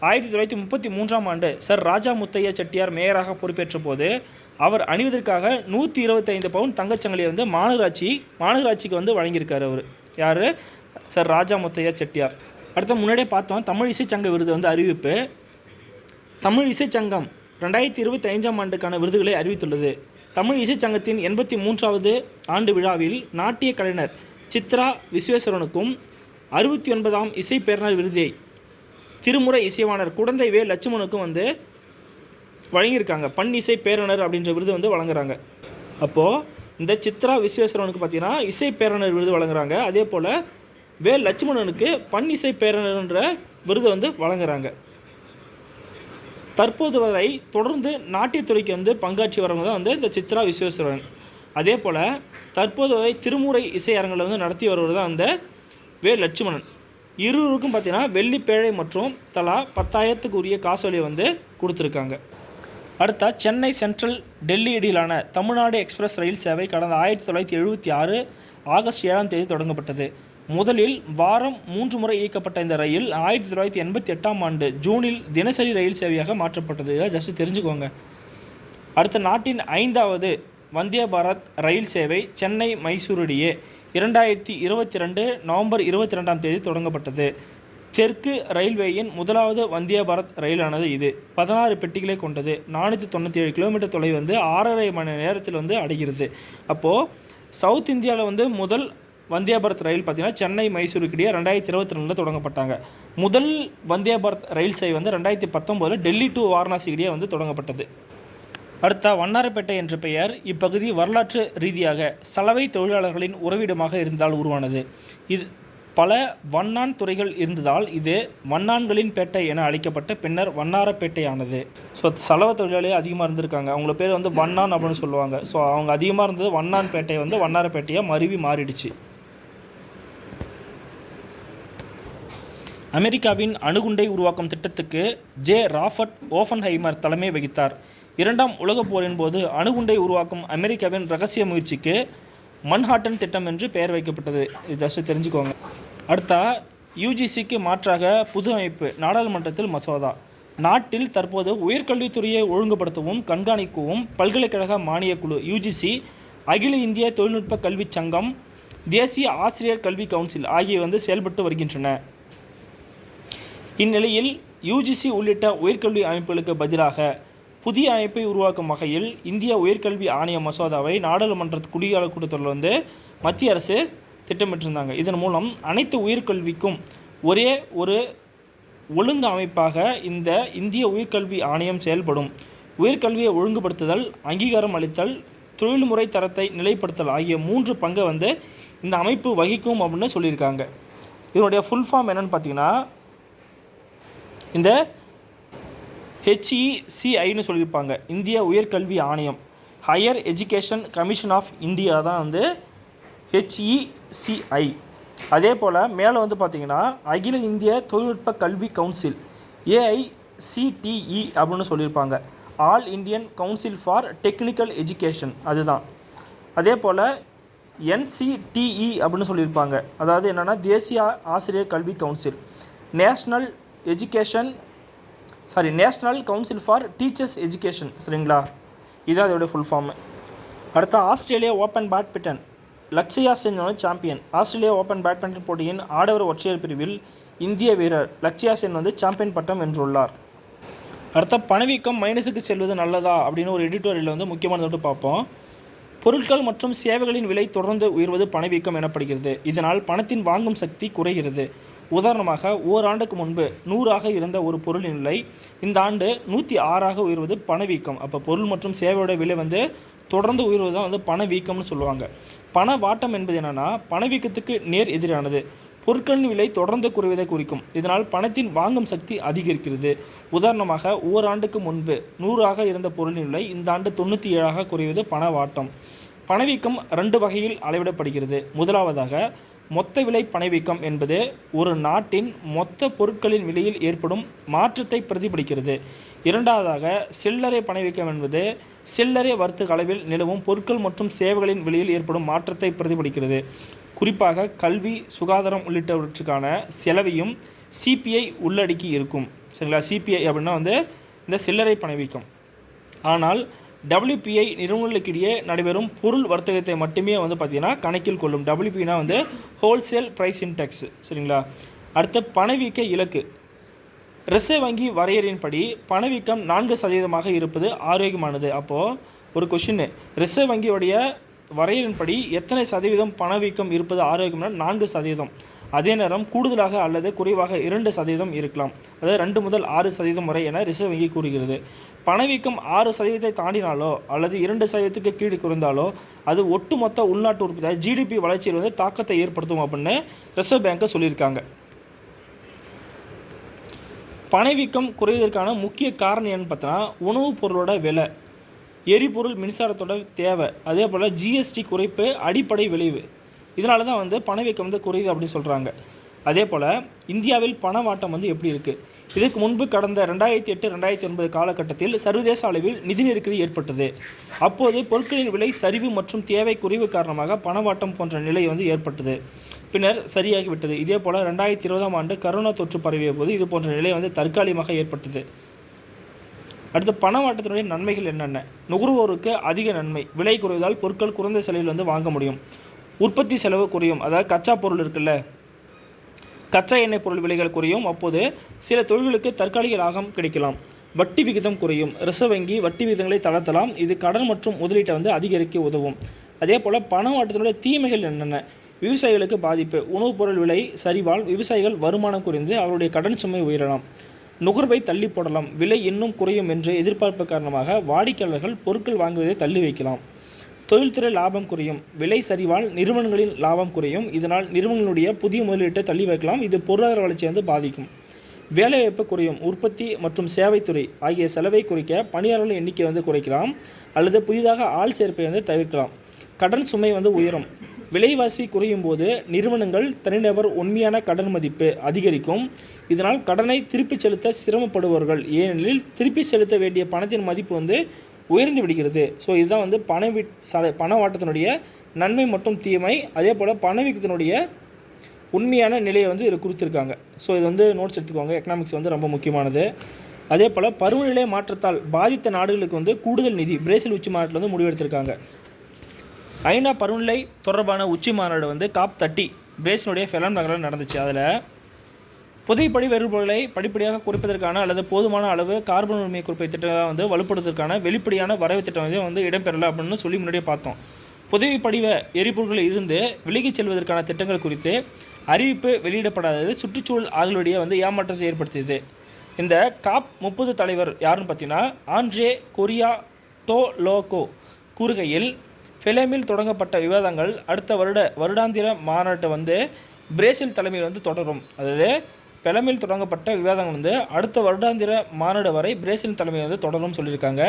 ஆயிரத்தி தொள்ளாயிரத்தி முப்பத்தி மூன்றாம் ஆண்டு சர் ராஜா முத்தையா செட்டியார் மேயராக பொறுப்பேற்ற போது அவர் அணிவதற்காக நூற்றி இருபத்தைந்து பவுன் தங்கச்சங்கிலியை வந்து மாநகராட்சி மாநகராட்சிக்கு வந்து வழங்கியிருக்காரு அவர். யார்? சர் ராஜா முத்தையா செட்டியார். அடுத்த முன்னாடியே பார்த்தோம் தமிழ் இசைச்சங்க விருது வந்து அறிவிப்பு. தமிழ் இசைச்சங்கம் ரெண்டாயிரத்தி இருபத்தி ஐந்தாம் ஆண்டுக்கான விருதுகளை அறிவித்துள்ளது. தமிழ் இசைச்சங்கத்தின் எண்பத்தி மூன்றாவது ஆண்டு விழாவில் நாட்டிய கலைஞர் சித்ரா விஸ்வேஸ்வரனுக்கும் அறுபத்தி ஒன்பதாம் இசை பேரணர் விருதை திருமுறை இசைவாணர் குடந்தை வே லட்சுமணுக்கும் வந்து வழங்கியிருக்காங்க. பண் இசை பேரணர் அப்படின்ற விருது வந்து வழங்குறாங்க. அப்போது இந்த சித்ரா விஸ்வேஸ்வரனுக்கு பார்த்தீங்கன்னா இசை பேரணர் விருது வழங்குறாங்க. அதே போல் வே லட்சுமணனுக்கு பண் இசை பேரணர்ன்ற விருது வந்து வழங்குறாங்க. தற்போது வரை தொடர்ந்து நாட்டியத்துறைக்கு வந்து பங்காற்றி வரவங்க தான் வந்து இந்த சித்ரா விஸ்வேஸ்வரன். அதே போல் தற்போது வரை திருமுறை இசையரங்கில் வந்து நடத்தி வருவது தான் அந்த வே லட்சுமணன். இருவருக்கும் பார்த்தீங்கன்னா வெள்ளி பேழை மற்றும் தலா பத்தாயிரத்துக்கு உரிய காசோலையை வந்து கொடுத்துருக்காங்க. அடுத்தா சென்னை சென்ட்ரல் டெல்லி இடையிலான தமிழ்நாடு எக்ஸ்பிரஸ் ரயில் சேவை கடந்த ஆயிரத்தி தொள்ளாயிரத்தி எழுபத்தி ஆறு ஆகஸ்ட் ஏழாம் தேதி தொடங்கப்பட்டது. முதலில் வாரம் மூன்று முறை இயக்கப்பட்ட இந்த ரயில் ஆயிரத்தி தொள்ளாயிரத்தி எண்பத்தி எட்டாம் ஆண்டு ஜூனில் தினசரி ரயில் சேவையாக மாற்றப்பட்டது. இதை ஜஸ்ட் தெரிஞ்சுக்கோங்க. அடுத்த நாட்டின் ஐந்தாவது வந்தே பாரத் ரயில் சேவை சென்னை மைசூரிடையே. இரண்டாயிரத்தி இருபத்தி ரெண்டு நவம்பர் இருபத்தி ரெண்டாம் தேதி தொடங்கப்பட்டது. தெற்கு ரயில்வேயின் முதலாவது வந்திய பாரத் ரயிலானது இது. பதினாறு பெட்டிகளை கொண்டது. நானூற்றி தொண்ணூற்றி ஏழு கிலோமீட்டர் தொலைவு வந்து ஆறரை மணி நேரத்தில் வந்து அடைகிறது. அப்போது சவுத் இந்தியாவில் வந்து முதல் வந்தே பாரத் ரயில் பார்த்திங்கன்னா சென்னை மைசூருக்கிடையே ரெண்டாயிரத்தி இருபத்தி ரெண்டில் தொடங்கப்பட்டாங்க. முதல் வந்தே பாரத் ரயில் சேவை வந்து ரெண்டாயிரத்தி பத்தொம்போதில் டெல்லி டு வாரணாசி வந்து தொடங்கப்பட்டது. அடுத்த வண்ணாரப்பேட்டை என்ற பெயர் இப்பகுதி வரலாற்று ரீதியாக சலவை தொழிலாளர்களின் உறவிடமாக இருந்தால் உருவானது. இது பல வண்ணான் துறைகள் இருந்ததால் இது வண்ணான்களின் பேட்டை என அழைக்கப்பட்ட பின்னர் வண்ணாரப்பேட்டையானது. ஸோ சலவை தொழிலாளி அதிகமாக இருந்திருக்காங்க. அவங்கள பேர் வந்து வண்ணான் அப்படின்னு சொல்லுவாங்க. ஸோ அவங்க அதிகமாக இருந்தது வண்ணான் பேட்டை வந்து வண்ணாரப்பேட்டையாக மருவி மாறிடுச்சு. அமெரிக்காவின் அணுகுண்டை உருவாக்கும் திட்டத்துக்கு ஜே ராஃபர்ட் ஓஃபன்ஹைமர் தலைமை வகித்தார். இரண்டாம் உலகப் போரின் போது அணுகுண்டை உருவாக்கும் அமெரிக்காவின் ரகசிய முயற்சிக்கு மன்ஹாட்டன் திட்டம் என்று பெயர் வைக்கப்பட்டது. இது ஜஸ்ட் தெரிஞ்சுக்கோங்க. அடுத்தா யூஜிசிக்கு மாற்றாக புது அமைப்பு நாடாளுமன்றத்தில் மசோதா. நாட்டில் தற்போது உயர்கல்வித்துறையை ஒழுங்குபடுத்தவும் கண்காணிக்கவும் பல்கலைக்கழக மானியக் குழு யூஜிசி அகில இந்திய தொழில்நுட்ப கல்விச் சங்கம் தேசிய ஆசிரியர் கல்வி கவுன்சில் ஆகியவை வந்து செயல்பட்டு வருகின்றன. இந்நிலையில் யுஜிசி உள்ளிட்ட உயர்கல்வி அமைப்புகளுக்கு பதிலாக புதிய அமைப்பை உருவாக்கும் வகையில் இந்திய உயர்கல்வி ஆணைய மசோதாவை நாடாளுமன்ற குடியாளர் கூட்டத்தில் வந்து மத்திய அரசு திட்டமிட்டிருந்தாங்க. இதன் மூலம் அனைத்து உயர்கல்விக்கும் ஒரே ஒரு ஒழுங்கு அமைப்பாக இந்த இந்திய உயர்கல்வி ஆணையம் செயல்படும். உயர்கல்வியை ஒழுங்குபடுத்துதல் அங்கீகாரம் அளித்தல் தொழில்முறை தரத்தை நிலைப்படுத்தல் ஆகிய மூன்று பங்கை வந்து இந்த அமைப்பு வகிக்கும் அப்படின்னு சொல்லியிருக்காங்க. இதனுடைய ஃபுல் ஃபார்ம் என்னென்னு பார்த்தீங்கன்னா இந்த ஹெச்இசிஐன்னு சொல்லியிருப்பாங்க. இந்திய உயர்கல்வி ஆணையம். Higher education commission of India தான் வந்து ஹெச்இசிஐ அதே போல் மேலே வந்து பார்த்திங்கன்னா அகில இந்திய தொழில்நுட்ப கல்வி கவுன்சில் ஏஐசிடிஇ அப்படின்னு சொல்லியிருப்பாங்க. All Indian council for technical education அதுதான். அதே போல் என்சிடிஇ அப்படின்னு சொல்லியிருப்பாங்க. அதாவது என்னென்னா தேசிய ஆசிரியர் கல்வி council national education sorry national council for teachers education சரிங்களா? இதுதான் அதோடைய ஃபுல் ஃபார்மு அடுத்து Australia open badminton Lakshya Sen வந்து சாம்பியன் ஆஸ்திரேலியா ஓப்பன் பேட்மிண்டன் போட்டியின் ஆடவர் ஒற்றையர் பிரிவில் இந்திய வீரர் லக்ஷயா சென் வந்து சாம்பியன் பட்டம் வென்றுள்ளார். அடுத்த பணவீக்கம் மைனஸுக்கு செல்வது நல்லதா அப்படின்னு ஒரு எடிட்டோரியலில் வந்து முக்கியமானதை பார்ப்போம். பொருட்கள் மற்றும் சேவைகளின் விலை தொடர்ந்து உயர்வது பணவீக்கம் எனப்படுகிறது. இதனால் பணத்தின் வாங்கும் சக்தி குறைகிறது. உதாரணமாக ஓராண்டுக்கு முன்பு நூறாக இருந்த ஒரு பொருளின் நிலை இந்த ஆண்டு நூற்றி ஆறாக உயர்வது பணவீக்கம் அப்போ பொருள் மற்றும் சேவையோட விலை வந்து தொடர்ந்து உயர்வது தான் வந்து பணவீக்கம்னு சொல்லுவாங்க. பண வாட்டம் என்பது என்னென்னா பணவீக்கத்துக்கு நேர் எதிரானது. பொருட்களின் விலை தொடர்ந்து குறைவதை குறிக்கும். இதனால் பணத்தின் வாங்கும் சக்தி அதிகரிக்கிறது. உதாரணமாக ஓராண்டுக்கு முன்பு நூறாக இருந்த பொருளின் விலை இந்த ஆண்டு தொண்ணூற்றி ஏழாக குறைவது பணவாட்டம் பணவீக்கம் ரெண்டு வகையில் அளவிடப்படுகிறது. முதலாவதாக மொத்த விலை பணவீக்கம் என்பது ஒரு நாட்டின் மொத்த பொருட்களின் விலையில் ஏற்படும் மாற்றத்தை பிரதிபலிக்கிறது. இரண்டாவதாக சில்லறை பணவீக்கம் என்பது சில்லறை வர்த்தக அளவில் நிலவும் பொருட்கள் மற்றும் சேவைகளின் விலையில் ஏற்படும் மாற்றத்தை பிரதிபலிக்கிறது. குறிப்பாக கல்வி சுகாதாரம் உள்ளிட்டவற்றுக்கான செலவையும் சிபிஐ உள்ளடக்கி இருக்கும். சரிங்களா? சிபிஐ அப்படின்னா வந்து இந்த சில்லறை பணவீக்கம். ஆனால் டபிள்யூபிஐ நிறுவனங்களுக்கிடையே நடைபெறும் பொருள் வர்த்தகத்தை மட்டுமே வந்து பார்த்திங்கன்னா கணக்கில் கொள்ளும். டபிள்யூபினா வந்து ஹோல்சேல் ப்ரைஸ் இன்டெக்ஸ் சரிங்களா? அடுத்து பணவீக்க இலக்கு. ரிசர்வ் வங்கி வரையறையின்படி பணவீக்கம் நான்கு சதவீதமாக இருப்பது ஆரோக்கியமானது. அப்போது ஒரு கொஷின் ரிசர்வ் வங்கியோடைய வரையறையின்படி எத்தனை சதவீதம் பணவீக்கம் இருப்பது ஆரோக்கியம்னா நான்கு சதவீதம். அதே நேரம் கூடுதலாக அல்லது குறைவாக இரண்டு சதவீதம் இருக்கலாம். அதாவது ரெண்டு முதல் ஆறு சதவீதம் வரை என ரிசர்வ் வங்கி கூறுகிறது. பணவீக்கம் ஆறு சதவீதத்தை தாண்டினாலோ அல்லது இரண்டு சதவீதத்துக்கு கீழே குறைந்தாலோ அது ஒட்டுமொத்த உள்நாட்டு உற்பத்தி அதாவது ஜிடிபி வளர்ச்சியில் வந்து தாக்கத்தை ஏற்படுத்தும் அப்படின்னு ரிசர்வ் பேங்க்கை சொல்லியிருக்காங்க. பணவீக்கம் குறைவதற்கான முக்கிய காரணம் என்னன்னு பார்த்தோன்னா உணவுப் பொருளோட விலை எரிபொருள் மின்சாரத்தோட தேவை அதே போல் ஜிஎஸ்டி குறைப்பு அடிப்படை விளைவு. இதனால தான் வந்து பணவீக்கம் வந்து குறையுது அப்படின்னு சொல்கிறாங்க அதே போல் இந்தியாவில் பணவாட்டம் வந்து எப்படி இருக்குது இதுக்கு முன்பு கடந்த ரெண்டாயிரத்தி எட்டு ரெண்டாயிரத்தி ஒன்பது காலகட்டத்தில் சர்வதேச அளவில் நிதி நெருக்கடி ஏற்பட்டது. அப்போது பொருட்களின் விலை சரிவு மற்றும் தேவை குறைவு காரணமாக பணவாட்டம் போன்ற நிலை வந்து ஏற்பட்டது. பின்னர் சரியாகிவிட்டது. இதே போல் ரெண்டாயிரத்தி இருபதாம் ஆண்டு கரோனா தொற்று பரவிய போது இது போன்ற நிலை வந்து தற்காலிகமாக ஏற்பட்டது. அடுத்து பணவாட்டத்தினுடைய நன்மைகள் என்னென்ன? நுகர்வோருக்கு அதிக நன்மை. விலை குறைவதால் பொருட்கள் குறைந்த செலவில் வந்து வாங்க முடியும். உற்பத்தி செலவு குறையும். அதாவது கச்சா பொருள் இருக்குல்ல கச்சா எண்ணெய் பொருள் விலைகள் குறையும். அப்போது சில தொழில்களுக்கு தற்காலிக லாபம் கிடைக்கலாம். வட்டி விகிதம் குறையும். ரிசர்வ் வங்கி வட்டி விகிதங்களை தளர்த்தலாம். இது கடன் மற்றும் முதலீட்டை வந்து அதிகரிக்க உதவும். அதே போல் பணவாட்டத்தினுடைய தீமைகள் என்னென்ன? விவசாயிகளுக்கு பாதிப்பு. உணவுப் பொருள் விலை சரிவால் விவசாயிகள் வருமானம் குறைந்து அவருடைய கடன் சுமை உயரலாம். நுகர்வை தள்ளி போடலாம். விலை இன்னும் குறையும் என்று எதிர்பார்ப்பு காரணமாக வாடிக்கையாளர்கள் பொருட்கள் வாங்குவதை தள்ளி வைக்கலாம். தொழில்துறை லாபம் குறையும். விலை சரிவால் நிறுவனங்களின் லாபம் குறையும். இதனால் நிறுவனங்களுடைய புதிய முதலீட்டை தள்ளி வைக்கலாம். இது பொருளாதார வளர்ச்சியை வந்து பாதிக்கும். வேலைவாய்ப்பு குறையும். உற்பத்தி மற்றும் சேவைத்துறை ஆகிய செலவை குறைக்க பணியாளர்கள் எண்ணிக்கை வந்து குறைக்கலாம். அல்லது புதிதாக ஆள் சேர்ப்பை வந்து தவிர்க்கலாம். கடன் சுமை வந்து உயரும். விலைவாசி குறையும் போது நிறுவனங்கள் தனிநபர் உண்மையான கடன் மதிப்பு அதிகரிக்கும். இதனால் கடனை திருப்பிச் செலுத்த சிரமப்படுவார்கள் ஏனெனில் திருப்பி செலுத்த வேண்டிய பணத்தின் மதிப்பு வந்து உயர்ந்து விடுகிறது. ஸோ இதுதான் வந்து பண சத பணவாட்டத்தினுடைய நன்மை மற்றும் தீமை. அதே போல் பணவீக்கத்தினுடைய உண்மையான நிலையை வந்து இதில் கொடுத்துருக்காங்க ஸோ இது வந்து நோட்ஸ் எடுத்துக்கோங்க. எக்கனாமிக்ஸ் வந்து ரொம்ப முக்கியமானது. அதே போல் பருவநிலை மாற்றத்தால் பாதித்த நாடுகளுக்கு வந்து கூடுதல் நிதி பிரேசில் உச்சி மாநாட்டில் வந்து முடிவெடுத்திருக்காங்க. ஐநா பருவநிலை தொடர்பான உச்சி மாநாடு வந்து காப் தட்டி பிரேசினுடைய ஃபெலான் நகரில் நடந்துச்சு. அதில் புதைப்படி வேறுபாடுகளை படிப்படியாக குறைப்பதற்கான அல்லது போதுமான அளவு கார்பன் உரிமையை குறிப்பை திட்டங்களை வந்து வலுப்படுத்துவதற்கான வெளிப்படையான வரைவு திட்டம் வந்து வந்து இடம்பெறலை அப்படின்னு சொல்லி முன்னாடியே பார்த்தோம். புதவி படிவ எரிபொருட்களில் இருந்து விலகிச் செல்வதற்கான திட்டங்கள் குறித்து அறிவிப்பு வெளியிடப்படாதது சுற்றுச்சூழல் ஆதரவுடைய வந்து ஏமாற்றத்தை ஏற்படுத்தியது. இந்த காப் முப்பது தலைவர் யாருன்னு பார்த்தீங்கன்னா ஆண்ட்ரே கொரியா டோ லோகோ கூறுகையில் ஃபிலேமில் தொடங்கப்பட்ட விவாதங்கள் அடுத்த வருட வருடாந்திர மாநாட்டை வந்து பிரேசில் தலைமையில் வந்து தொடரும். அதாவது பிளமில் தொடங்கப்பட்ட விவாதங்கள் வந்து அடுத்த வருடாந்திர மாநாடு வரை பிரேசில் தலைமை வந்து தொடரும் சொல்லியிருக்காங்க.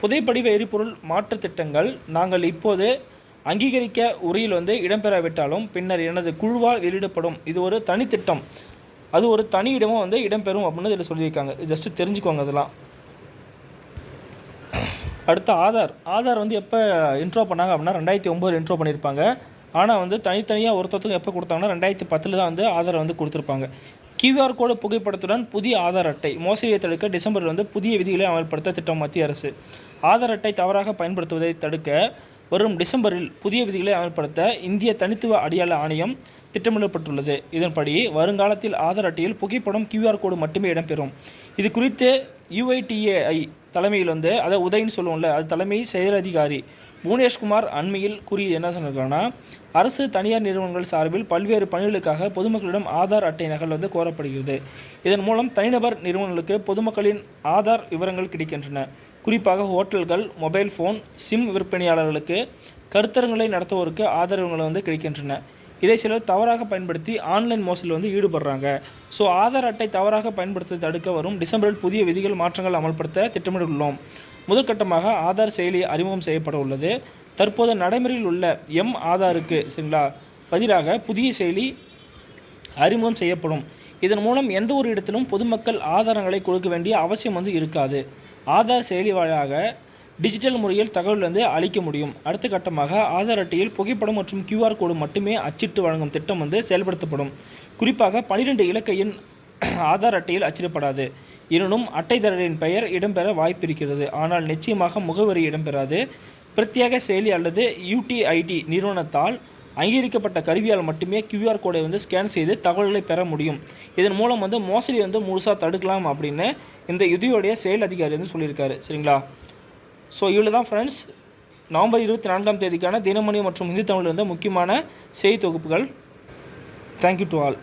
புதைப்படிவ எரிபொருள் மாற்றுத் திட்டங்கள் நாங்கள் இப்போது அங்கீகரிக்க உரையில் வந்து இடம்பெறாவிட்டாலும் பின்னர் எனது குழுவால் வெளியிடப்படும். இது ஒரு தனித்திட்டம் அது ஒரு தனி இடமும் வந்து இடம்பெறும் அப்படின்னு இதில் சொல்லியிருக்காங்க. ஜஸ்ட் தெரிஞ்சுக்கோங்க அதெல்லாம் அடுத்து ஆதார். ஆதார் வந்து எப்போ இன்ட்ரோ பண்ணாங்க அப்படின்னா ரெண்டாயிரத்தி ஒம்பது இன்ட்ரோ பண்ணியிருப்பாங்க. ஆனால் வந்து தனித்தனியாக ஒருத்தத்துக்கும் எப்போ கொடுத்தாங்கன்னா ரெண்டாயிரத்தி பத்தில் தான் வந்து ஆதார் வந்து கொடுத்துருப்பாங்க. கியூஆர் கோடு புகைப்படத்துடன் புதிய ஆதார் அட்டை. மோசடியை தடுக்க டிசம்பரில் வந்து புதிய விதிகளை அமல்படுத்த திட்டம் மத்திய அரசு. ஆதார் அட்டை தவறாக பயன்படுத்துவதை தடுக்க வரும் டிசம்பரில் புதிய விதிகளை அமல்படுத்த இந்திய தனித்துவ அடையாள ஆணையம் திட்டமிடப்பட்டுள்ளது. இதன்படி வருங்காலத்தில் ஆதார் அட்டையில் புகைப்படம் கியூஆர் கோடு மட்டுமே இடம்பெறும். இது குறித்து யுஐடிஏஐ தலைமையில் வந்து அதை உதயின்னு சொல்லுவோம்ல அது தலைமை செயல் அதிகாரி புவனேஷ்குமார் அண்மையில் கூறியது என்ன சொன்னாங்கன்னா அரசு தனியார் நிறுவனங்கள் சார்பில் பல்வேறு பணிகளுக்காக பொதுமக்களிடம் ஆதார் அட்டை நகல் வந்து கோரப்படுகிறது. இதன் மூலம் தனிநபர் நிறுவனங்களுக்கு பொதுமக்களின் ஆதார் விவரங்கள் கிடைக்கின்றன. குறிப்பாக ஹோட்டல்கள் மொபைல் ஃபோன் சிம் விற்பனையாளர்களுக்கு கருத்தரங்களை நடத்துவோருக்கு ஆதரவுகளை வந்து கிடைக்கின்றன. இதை சிலர் தவறாக பயன்படுத்தி ஆன்லைன் மோசடியில் வந்து ஈடுபடுறாங்க. ஸோ ஆதார் அட்டை தவறாக பயன்படுத்த தடுக்க வரும் டிசம்பரில் புதிய விதிகள் மாற்றங்கள் அமல்படுத்த திட்டமிட்டுள்ளோம். முதற்கட்டமாக ஆதார் செயலி அறிமுகம் செய்யப்பட உள்ளது. தற்போது நடைமுறையில் உள்ள எம் ஆதாருக்கு சரிங்களா பதிலாக புதிய செயலி அறிமுகம் செய்யப்படும். இதன் மூலம் எந்த ஒரு இடத்திலும் பொதுமக்கள் ஆதாரங்களை கொடுக்க வேண்டிய அவசியம் வந்து இருக்காது. ஆதார் செயலி வழியாக டிஜிட்டல் முறையில் தகவல் வந்து அளிக்க முடியும். அடுத்த கட்டமாக ஆதார் அட்டையில் புகைப்படம் மற்றும் கியூஆர் கோடு மட்டுமே அச்சிட்டு வழங்கும் திட்டம் வந்து செயல்படுத்தப்படும். குறிப்பாக பனிரெண்டு இலக்க எண் ஆதார் அட்டையில் அச்சிடப்படாது. எனினும் அட்டைதாரரின் பெயர் இடம்பெற வாய்ப்பு இருக்கிறது ஆனால் நிச்சயமாக முகவரி இடம்பெறாது. பிரத்யேக செயலி அல்லது யூடிஐடி நிறுவனத்தால் அங்கீகரிக்கப்பட்ட கருவியால் மட்டுமே கியூஆர் கோடை வந்து ஸ்கேன் செய்து தகவல்களை பெற முடியும். இதன் மூலம் வந்து மோசடி வந்து முழுசாக தடுக்கலாம் அப்படின்னு இந்த யுதியோடைய செயல் அதிகாரி வந்து சொல்லியிருக்காரு. சரிங்களா? ஸோ இவ்வளோ தான் ஃப்ரெண்ட்ஸ் நவம்பர் இருபத்தி நான்காம் தேதிக்கான தினமணி மற்றும் இந்தி தமிழில் இருந்த முக்கியமான செய்தி தொகுப்புகள். Thank you to all